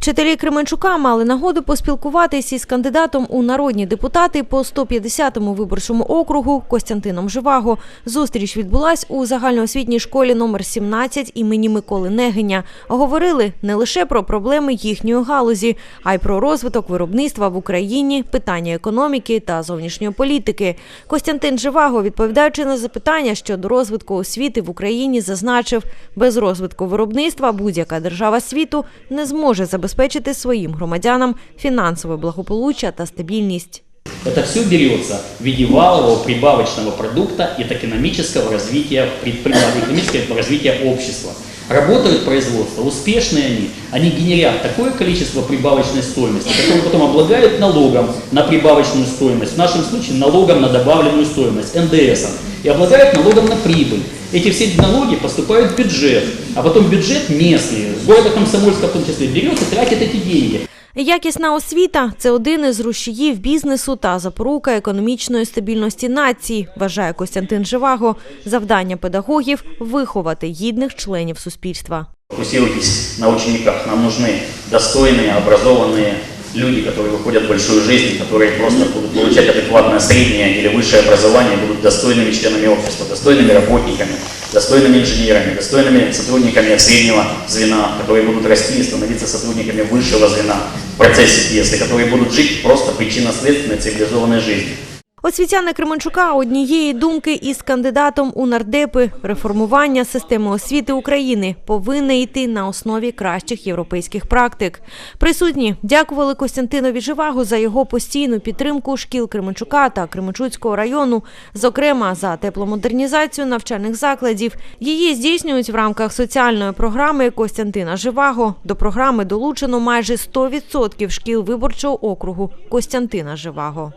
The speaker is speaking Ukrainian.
Вчителі Кременчука мали нагоду поспілкуватись із кандидатом у народні депутати по 150-му виборчому округу Костянтином Живаго. Зустріч відбулась у загальноосвітній школі номер 17 імені Миколи Негиня. Говорили не лише про проблеми їхньої галузі, а й про розвиток виробництва в Україні, питання економіки та зовнішньої політики. Костянтин Живаго, відповідаючи на запитання щодо розвитку освіти в Україні, зазначив, без розвитку виробництва будь-яка держава світу не зможе забезпечити своїм громадянам фінансове благополуччя та стабільність. Это все берется в виде валового прибавочного продукта и экономического развития, предприятия, экономического развития общества. Работают производства, успешные они, они генерят такое количество прибавочной стоимости, которое потом облагают налогом на прибавочную стоимость, в нашем случае налогом на добавленную стоимость, НДС, и облагают налогом на прибыль. Эти все налоги поступают в бюджет, а потом бюджет местный, города Комсомольска в том числе, берет и тратит эти деньги. Якісна освіта це один із рушіїв бізнесу та запорука економічної стабільності нації, вважає Костянтин Живаго. Завдання педагогів виховати гідних членів суспільства. Фокусируйтесь на учениках. Нам нужны достойные, образованные люди, которые выходят в большую жизнь, которые просто будут получать адекватное среднее или высшее образование, будут достойными членами общества, достойными работниками, достойными инженерами, достойными сотрудниками среднего звена, которые будут расти и становиться сотрудниками высшего звена в процессе пьесы, которые будут жить просто причинно-следственной цивилизованной жизнью. Освітяни Кременчука однієї думки із кандидатом у нардепи реформування системи освіти України повинне йти на основі кращих європейських практик. Присутні дякували Костянтинові Живагу за його постійну підтримку шкіл Кременчука та Кременчуцького району, зокрема за тепломодернізацію навчальних закладів. Її здійснюють в рамках соціальної програми Костянтина Живаго. До програми долучено майже 100% шкіл виборчого округу Костянтина Живаго.